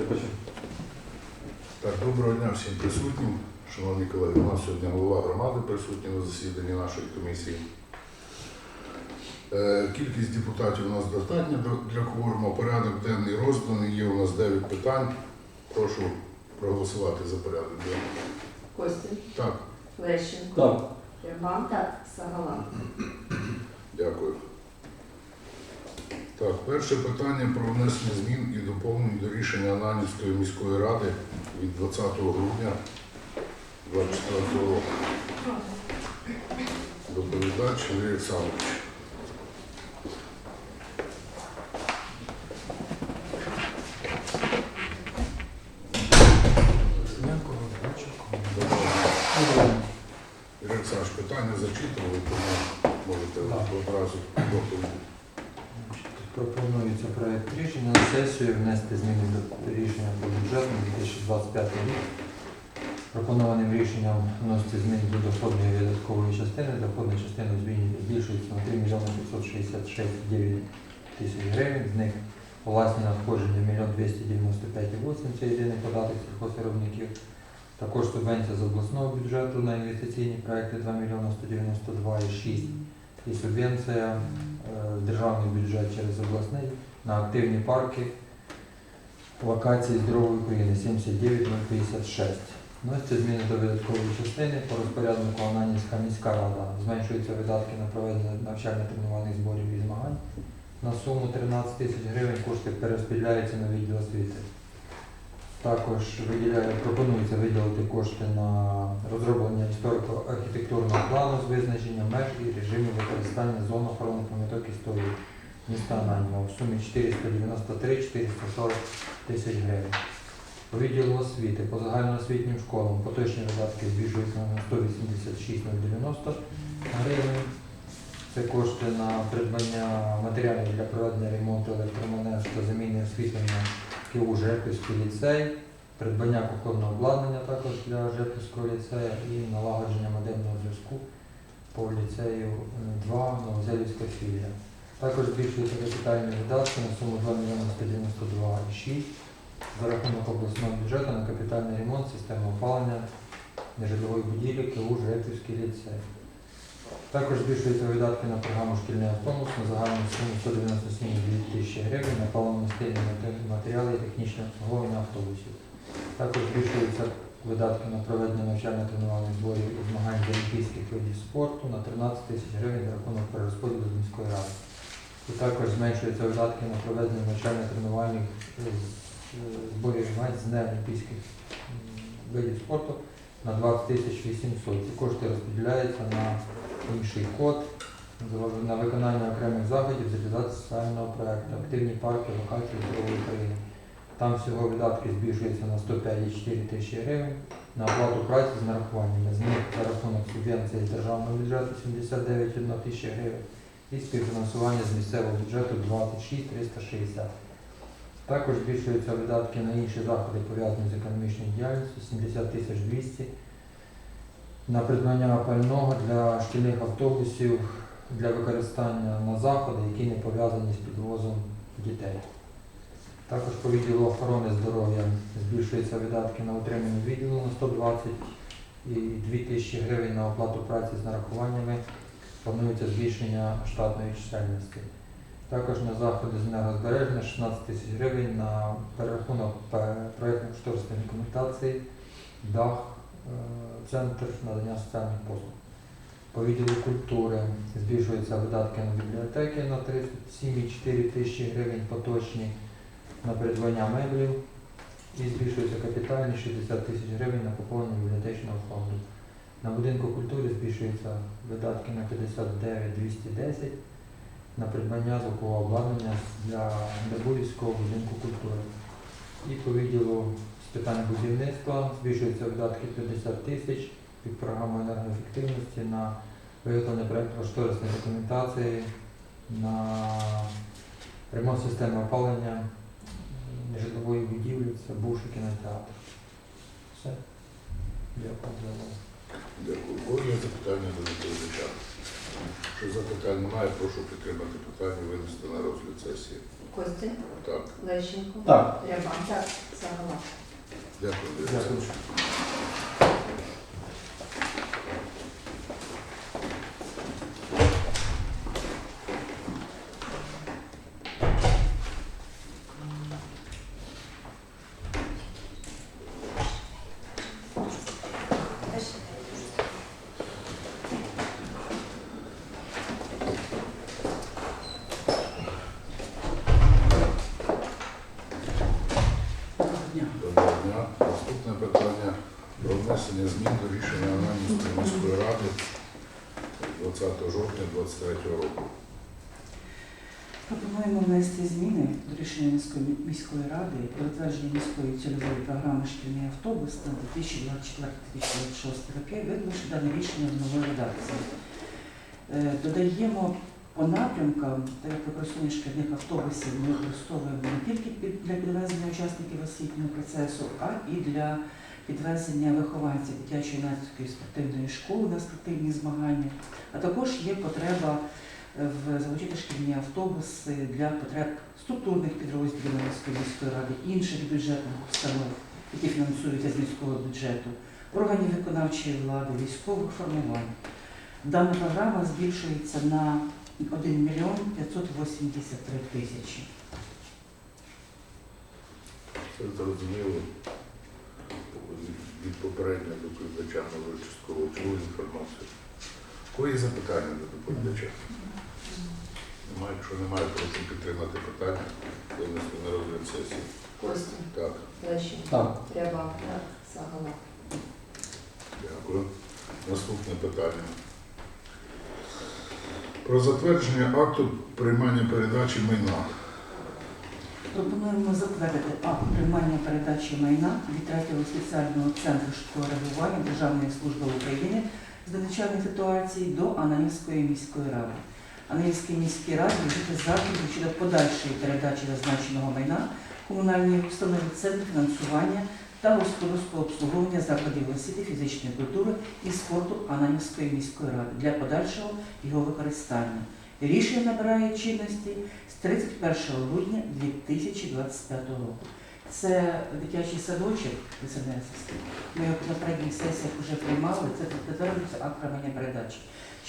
Я. Так, доброго дня всім присутнім. Шановні колеги, у нас сьогодні голова громади присутній на засіданні нашої комісії. Е, Кількість депутатів у нас достатня для кворуму. Порядок денний розданий. Є у нас 9 питань. Прошу проголосувати за порядок денний. Костін, Так, Лещенко, Так. Рябан, Сагала. дякую. Так, перше питання про внесення змін і доповнень до рішення Ананівської міської ради від 20 грудня 2024 року. Доповідач Андрій Олександрович. Юрій Олександрович, питання зачитували, тому можете одразу пропонується проект рішення на сесію внести зміни до рішення про бюджет на 2025 рік. Пропонованим рішенням вноситься зміни до доходної видаткової частини. Доходна частина збільшується на 3 мільйони 566 9 тисяч гривень. З них власні надходження 1 мільйон 295,8 це єдиний податок сільхозвиробників. Також субвенція з обласного бюджету на інвестиційні проекти 2 мільйони 192,6 і субвенція е, в державний бюджет через обласний на активні парки локації здорової України 79056. Вносяться зміни до видаткової частини по розпоряднику Ананівська міська рада. Зменшуються видатки на проведення навчально-тренувальних зборів і змагань на суму 13 тисяч гривень. Кошти перерозподіляються на відділ освіти. Також виділяє, пропонується виділити кошти на розроблення історико-архітектурного плану з визначенням меж і режимів використання зон охорони пам'яток історії міста Ананіва в сумі 493-440 тисяч гривень. По відділу освіти по загальноосвітнім школам поточні видатки збільшуються на 186,090 гривень. Це кошти на придбання матеріалів для проведення ремонту електромереж та заміни освітлення КУ Жепівський ліцей, придбання кухонного обладнання також для Жепівського ліцею і налагодження модемного зв'язку по ліцею 2 Новозелівська філія. Також збільшуються капітальні видатки на суму 2 мільйони 192,6 за рахунок обласного бюджету на капітальний ремонт системи опалення нежитлової будівлі КУ Жепівський ліцей. Також збільшуються видатки на програму шкільний автобус на загальну суму 197 тисячі гривень на паливно-мастильні матеріали і технічне обслуговування автобусів. Також збільшуються видатки на проведення навчально-тренувальних зборів і змагань з олімпійських видів спорту на 13 тисяч гривень за рахунок перерозподілу з міської ради. І також зменшуються видатки на проведення навчально-тренувальних е, е, зборів з неолімпійських видів спорту на 20 тисяч 800. Ці кошти розподіляються на інший код на виконання окремих заходів з реалізації соціального проекту Активні парки локації здорової України. Там всього видатки збільшуються на 105,4 тисячі гривень, на оплату праці з нарахуваннями. З них за рахунок субвенції з державного бюджету 79,1 тисяча гривень і співфінансування з місцевого бюджету 26 360. Також збільшуються видатки на інші заходи, пов'язані з економічною діяльністю 70 тисяч 200 на придбання пального для шкільних автобусів для використання на заходи, які не пов'язані з підвозом дітей. Також по відділу охорони здоров'я збільшуються видатки на утримання відділу на 120 і 2 тисячі гривень на оплату праці з нарахуваннями. Планується збільшення штатної чисельності. Також на заходи з енергозбереження 16 тисяч гривень на перерахунок проєктно-кошторисної документації, дах, е, центр надання соціальних послуг. По відділу культури збільшуються видатки на бібліотеки на 37,4 тисячі гривень поточні на придбання меблів і збільшуються капітальні 60 тисяч гривень на поповнення бібліотечного фонду. На будинку культури збільшуються видатки на 59 210 на придбання звукового обладнання для Дебуївського будинку культури. І по відділу з питань будівництва збільшуються видатки 50 тисяч під програму енергоефективності на виготовлення проєкту кошторисної документації на ремонт системи опалення житлової будівлі, це бувший кінотеатр. Все. Дякую за увагу. Дякую. Кожне запитання до доповідача. Якщо запитань немає, прошу підтримати питання, винести на розгляд сесії. Костін, Так. Лещенко, Так. Рябан, Сагала. Дякую. Дякую. Олександрович. Доброго дня. Наступне питання про внесення змін до рішення Ананівської міської ради 20 жовтня 2023 року. Пропонуємо внести зміни до рішення міської, міської ради про затвердження міської цільової програми шкільний автобус на 2024-2026 роки, виключно дане рішення в новій редакції. Е, Додаємо по напрямкам, як використання шкільних автобусів ми використовуємо не тільки для підвезення учасників освітнього процесу, а і для підвезення вихованців дитячої юнацької спортивної школи на спортивні змагання. А також є потреба в залучити шкільні автобуси для потреб структурних підрозділів Львівської міської ради, інших бюджетних установ, які фінансуються з міського бюджету, органів виконавчої влади, військових формувань. Дана програма збільшується на 1 мільйон 583 тисячі. Зрозуміло. Від попереднього доповідача вже частково чули інформацію. Кої запитання до доповідача? Немає, якщо немає, прошу підтримати питання. Винести на розгляд сесії. Костін, Так, Лещенко, Так. Ряба, так, Сагала. дякую. Наступне питання. Про затвердження акту приймання передачі майна. Пропонуємо затвердити акт приймання передачі майна від третього спеціального центру швидкого реагування Державної служби України з надзвичайних ситуацій до Ананівської міської ради. Ананівській міській раді вжити заходів щодо подальшої передачі зазначеного майна комунальної установи центру фінансування та господарського обслуговування закладів освіти, фізичної культури і спорту Ананівської міської ради для подальшого його використання. Рішення набирає чинності з 31 грудня 2025 року. Це дитячий садочок СНС. Ми його на передніх сесіях вже приймали, це підтверджується акт приймання передачі.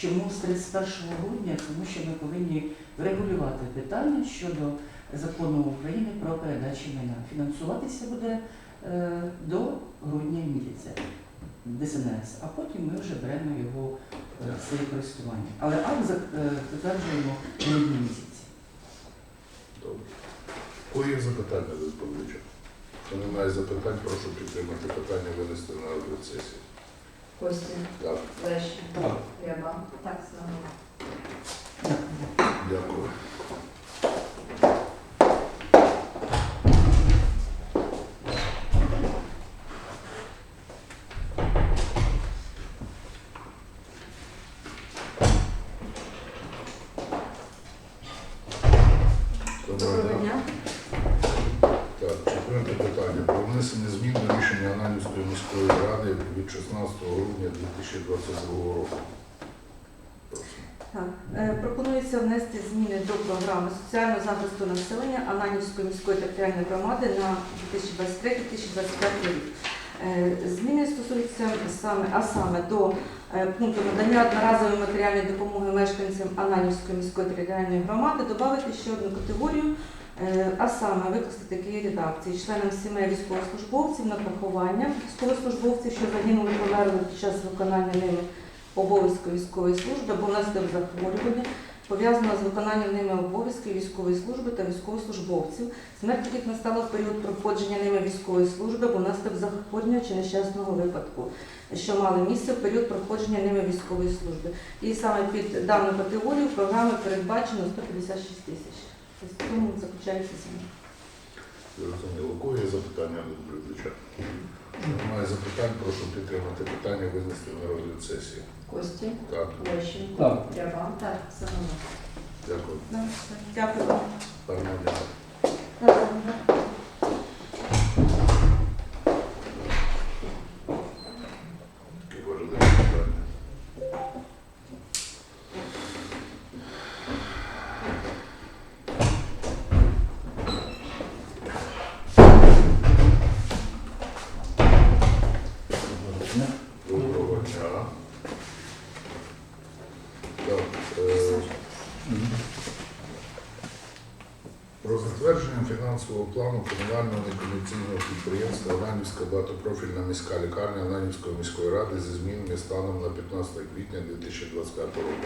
Чому з 31 грудня? Тому що ми повинні врегулювати питання щодо закону України про передачі майна. Фінансуватися буде е, до грудня місяця ДСНС, а потім ми вже беремо його е, в своє користування. Але акт е, затверджуємо в грудні місяці. Добре. Кої є запитання до доповідача? Якщо немає запитань, прошу підтримати питання, винести на розгляд сесії. Костін, Так, Лещенко, Так. Ряба, так, Сагала. Дякую. дякую. Доброго Доброго дня. дня. Так, четверте питання. Про внесення рішення Ананівської міської ради від 16 грудня 2022 року. Так, е, пропонується внести зміни до програми соціального захисту населення Ананівської міської територіальної громади на 2023-2025 рік. Е, Зміни стосуються саме, а саме до е, пункту надання одноразової матеріальної допомоги мешканцям Ананівської міської територіальної громади додати ще одну категорію, а саме використати такі редакції членам сімей військовослужбовців на поховання військовослужбовців, що загинули померли під час виконання ними обов'язку військової служби або внаслідок захворювання, пов'язаного з виконанням ними обов'язків військової служби та військовослужбовців, смерть яких настала в період проходження ними військової служби або внаслідок захворювання чи нещасного випадку, що мали місце в період проходження ними військової служби. І саме під дану категорію програми передбачено 156 тисяч. Тобто в заключається сім'я. Зрозуміло. У кого є запитання до доповідача? Немає запитань, прошу підтримати питання, винести на розгляд сесії. Кості, Так, Лещенко, Так. Ряба, так, дякую. Дякую вам. Гарного дня. Дякую. Таке важливе питання. Фінансового плану комунального некомерційного підприємства Ананівська багатопрофільна міська лікарня Ананівської міської ради зі змінами станом на 15 квітня 2025 року.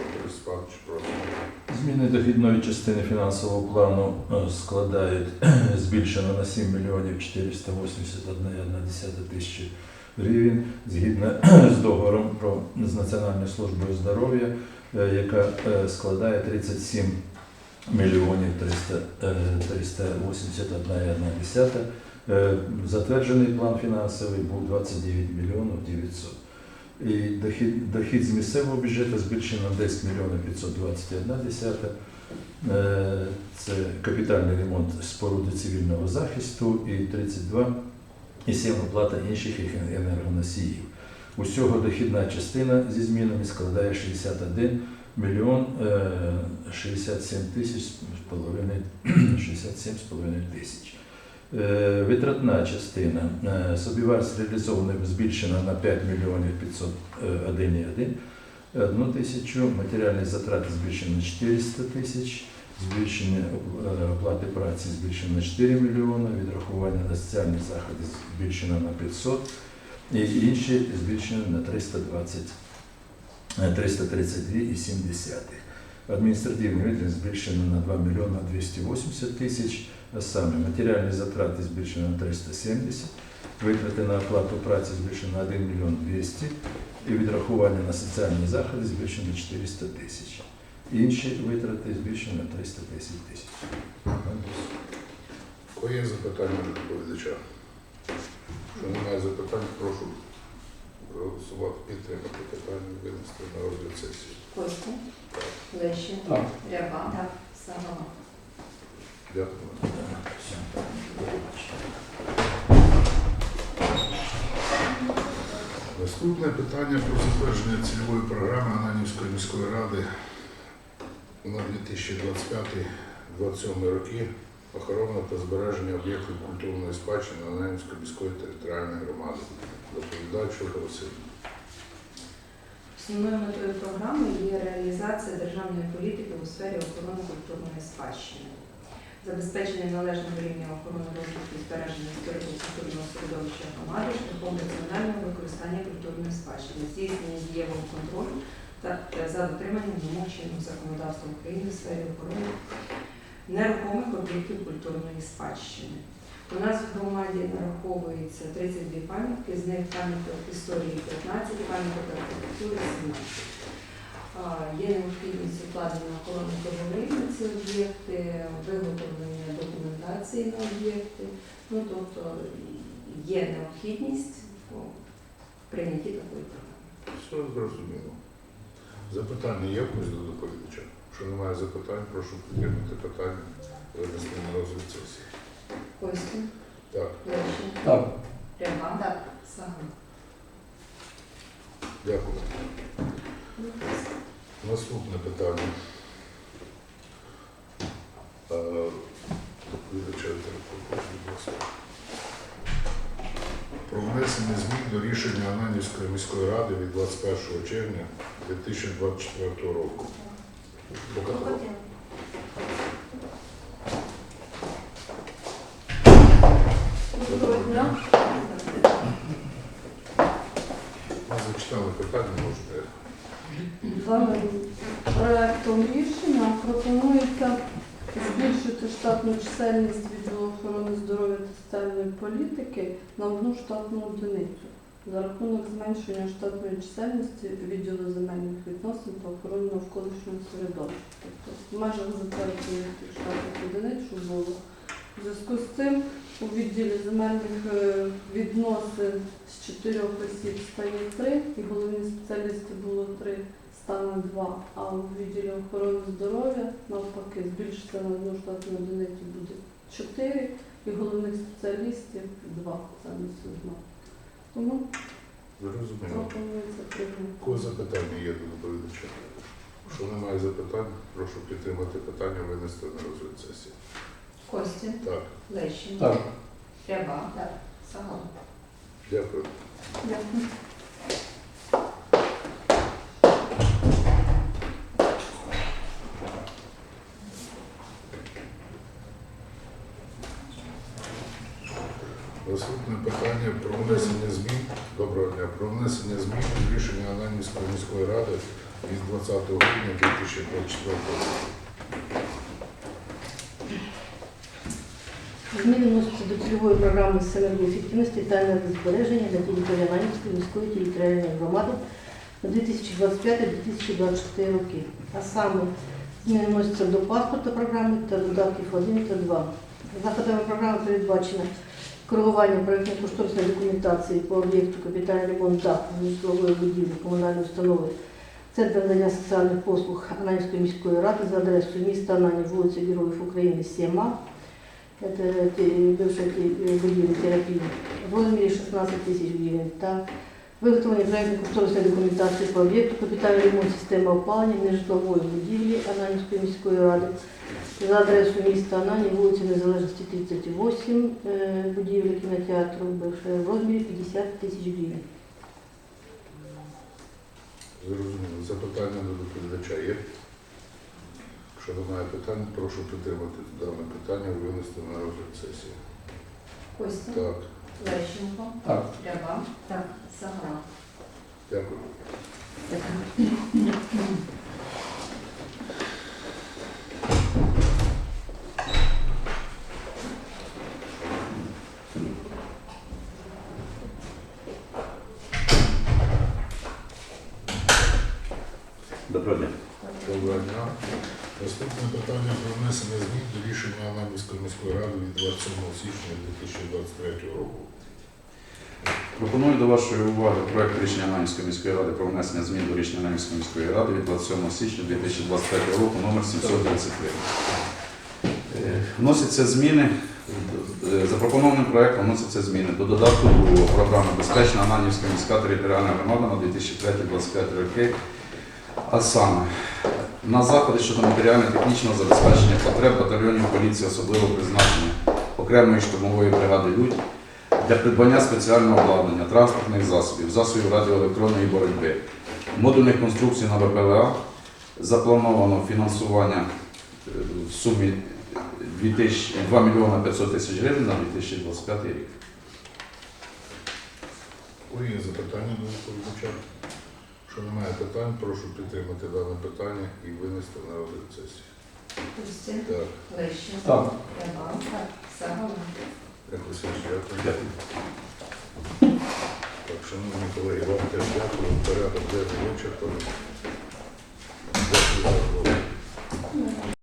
Зміни дохідної частини фінансового плану е, складають збільшено на 7 мільйонів 481,1 тисячі гривень згідно з договором про з Національною службою здоров'я, е, яка е, складає 37 мільйонів 300, е, 381,1. Е, Затверджений план фінансовий був 29 мільйонів 900. І дохід, дохід з місцевого бюджету збільшено на 10 мільйонів 521 десята. Е, Це капітальний ремонт споруди цивільного захисту і 32 і 7 оплата інших енергоносіїв. Усього дохідна частина зі змінами складає 61 мільйон е, 67 тисяч з половиною 67 з половиною тисяч. Е, Витратна частина. Е, собівартість реалізована збільшена на 5 мільйонів 501,1 одну тисячу, матеріальні затрати збільшені на 400 тисяч, збільшення е, оплати праці збільшено на 4 мільйони, відрахування на соціальні заходи збільшено на 500 і інші збільшені на 320, е, 332,7. Адміністративний відділ збільшено на 2 мільйони 280 тисяч, саме матеріальні затрати збільшено на 370, витрати на оплату праці збільшено на 1 мільйон 200 і відрахування на соціальні заходи збільшено на 400 тисяч. Інші витрати збільшені на 310 тисяч. Є запитання до доповідача? Що немає запитань, прошу проголосувати, підтримати питання, винести на розгляд сесії. Костін, Лещенко, Так. Ряба, Сагана. Дякую. Наступне питання про затвердження цільової програми Ананівської міської ради на 2025-2027 роки охорона та збереження об'єктів культурної спадщини Ананівської міської територіальної громади. Доповідач Ольга Основною метою програми є реалізація державної політики у сфері охорони культурної спадщини, забезпечення належного рівня охорони розвитку і збереження історико-культурного середовища громади шляхом раціонального використання культурної спадщини, здійснення дієвого контролю та е, за дотриманням вимог чинного законодавства України в сфері охорони нерухомих об'єктів культурної спадщини. У нас в громаді нараховується 32 пам'ятки, з них пам'яток історії 15, пам'яток архітектури 17. Є необхідність укладення охорони договорів на ці об'єкти, виготовлення документації на об'єкти. Ну, тобто є необхідність у прийнятті такої програми. Все зрозуміло. Запитання є в до доповідача? Якщо немає запитань, прошу підтримати питання, винести на розгляд сесії. Костін, Так, Так. Ряба, Саган. дякую. Наступне питання. Е. Про внесення змін до рішення Ананівської міської ради від 21 червня 2024 року. Бокатова. Доброго дня. Питання, можете. Даним проектом рішення пропонується збільшити штатну чисельність відділу охорони здоров'я та соціальної політики на одну штатну одиницю за рахунок зменшення штатної чисельності відділу земельних відносин та охорони навколишнього середовища. Тобто в межах затверджених штатних одиниць, що було. У зв'язку з цим у відділі земельних е, відносин з чотирьох осіб стає три, і головні спеціалісти було три, стане два. А у відділі охорони здоров'я навпаки збільшиться на одну штатну одиницю буде чотири, і головних спеціалістів два замість одного. Тому Зрозуміло. пропонується прийняти. Кого запитання є до доповідача? Якщо немає запитань, прошу підтримати питання, винести на розгляд сесії. Костя, Так, Лещенко, Так. Ряба, Сагал. дякую. Дякую. Наступне питання про внесення змін. Доброго дня. Про внесення змін до рішення міської ради від 20 грудня 2024 року. Зміни вносяться до цільової програми з енергоефективності та енергозбереження на території Ананівської міської територіальної громади на 2025-2024 роки. А саме зміни вносяться до паспорта програми та додатків 1 та 2. Заходами програми передбачено коригування проєктно-кошторисної документації по об'єкту капітальний ремонт даху будівлі комунальної установи Центр надання соціальних послуг Ананівської міської ради за адресою міста Ананів, вулиця Героїв України, 7А. Это те- бывшая те- будівля терапії в розмірі 16 тисяч гривень виготовлення проєктної кошторисної документації по об'єкту капітальний ремонт системи опалення нежитлової будівлі Ананівської міської ради за адресою міста Анані, вулиця Незалежності 38, е, будівля кінотеатру в розмірі 50 тисяч гривень. Зрозуміло. Запитання до доповідача є? Якщо немає питань, прошу підтримати дане питання і винести на розгляд сесії. Костя, Так, Лещенко, Так. Ряба, так, Сагала. дякую. Доброго дня. Доброго дня. Наступне питання про внесення змін до рішення Ананівської міської ради від 27 січня 2023 року. Пропоную до вашої уваги проект рішення Ананівської міської ради про внесення змін до рішення Ананівської міської ради від 27 січня 2023 року номер 733. Е, Вносяться зміни, е, запропонованим проектом вносяться зміни до додатку до програми Безпечна Ананівська міська територіальна громада на 2003-2025 роки. А саме на заходи щодо матеріально-технічного забезпечення потреб батальйонів поліції особливого призначення окремої штурмової бригади «Людь» для придбання спеціального обладнання, транспортних засобів, засобів радіоелектронної боротьби, модульних конструкцій на ВПЛА заплановано фінансування е, в сумі 2 мільйона 500 тисяч гривень на 2025 рік. Є запитання до доповідача? Якщо немає питань, прошу підтримати дане питання і винести на розгляд сесії. Так, шановні колеги, вам теж дякую. Порядок де вичерпаний. Дякую за увагу.